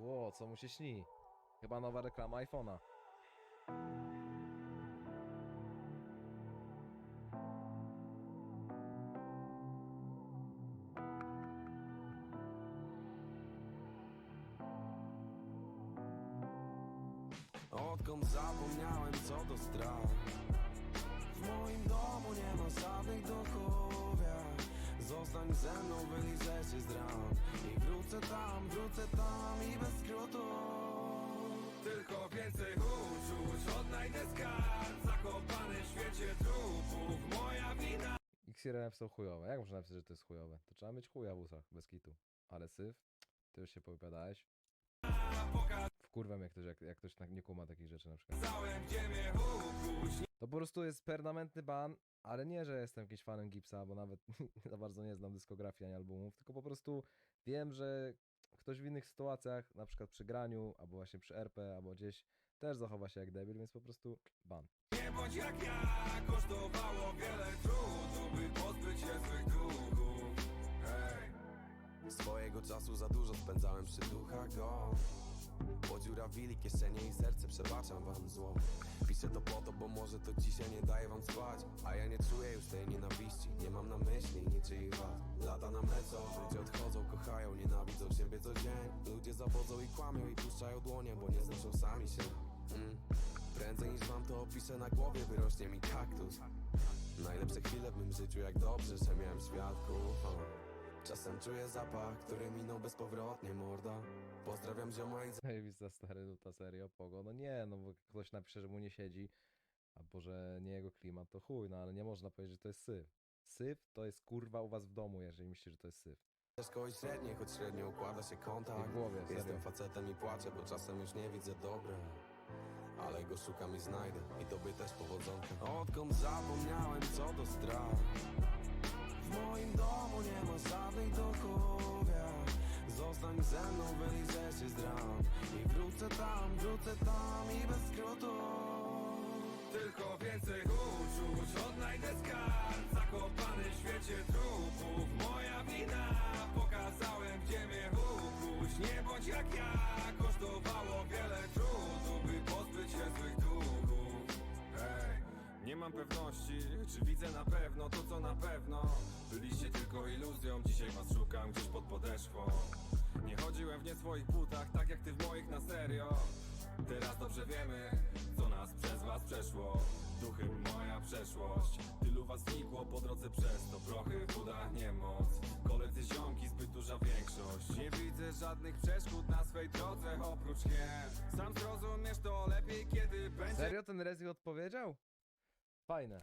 Ło, co mu się śni? Chyba nowa reklama iPhone'a. Odkąd zapomniałem co to strach W moim domu nie ma żadnych Xire napisał chujowe. Jak można napisać, że to jest chujowe? To trzeba mieć chuja w usach, bez kitu. Ale syf, ty już się powypowiadałeś. Wkurwam jak ktoś, jak, jak ktoś tak nie kuma takich rzeczy na przykład. To po prostu jest permanentny ban, ale nie, że jestem jakimś fanem Gipsa, bo nawet za bardzo nie znam dyskografii ani albumów, tylko po prostu wiem, że ktoś w innych sytuacjach, na przykład przy graniu, albo właśnie przy RP, albo gdzieś, też zachowa się jak debil, więc po prostu ban. Nie bądź jak ja, kosztowało wiele Swojego czasu za dużo spędzałem przy duchach go Podziurawili kieszenie i serce, przebaczam wam zło Piszę to po to, bo może to dzisiaj nie daje wam spać. A ja nie czuję już tej nienawiści, nie mam na myśli niczyich wad. Lata nam lecą, ludzie odchodzą, kochają, nienawidzą siebie co dzień. Ludzie zawodzą i kłamią i puszczają dłonie, bo nie znoszą sami się. Mm. Prędzej niż wam to opiszę na głowie, wyrośnie mi kaktus. Najlepsze chwile w mym życiu, jak dobrze, że miałem świadków. Czasem czuję zapach, który minął bezpowrotnie, morda Pozdrawiam zioma i Zajebista stary nuta, serio, pogo. No nie, no bo ktoś napisze, że mu nie siedzi, albo że nie jego klimat, to chuj, no ale nie można powiedzieć, że to jest syf. Syf to jest kurwa u was w domu, jeżeli myślicie, że to jest syf. ciężko i średnie, choć średnio układa się kontakt W głowie, serio. Jestem facetem i płaczę, bo czasem już nie widzę dobra Ale go szukam i znajdę i tobie też powodzonka Odkąd zapomniałem co to strach W moim domu nie ma duchów ja. Zostań ze mną, wyliżę się z ram I wrócę tam, wrócę tam i bez skrótu mam pewności, czy widzę na pewno to co na pewno. Byliście tylko iluzją, dzisiaj was szukam gdzieś pod podeszwą. Nie chodziłem w nie swoich butach, tak jak ty w moich na serio. Teraz dobrze wiemy, co nas przez was przeszło. Duchy moja przeszłość Tylu was znikło po drodze przez to. Prochy w udach niemoc Koledzy ziomki, zbyt duża większość. Nie widzę żadnych przeszkód na swej drodze oprócz chiem Sam zrozumiesz to lepiej, kiedy będzie Serio ten Rezi odpowiedział? Fajne.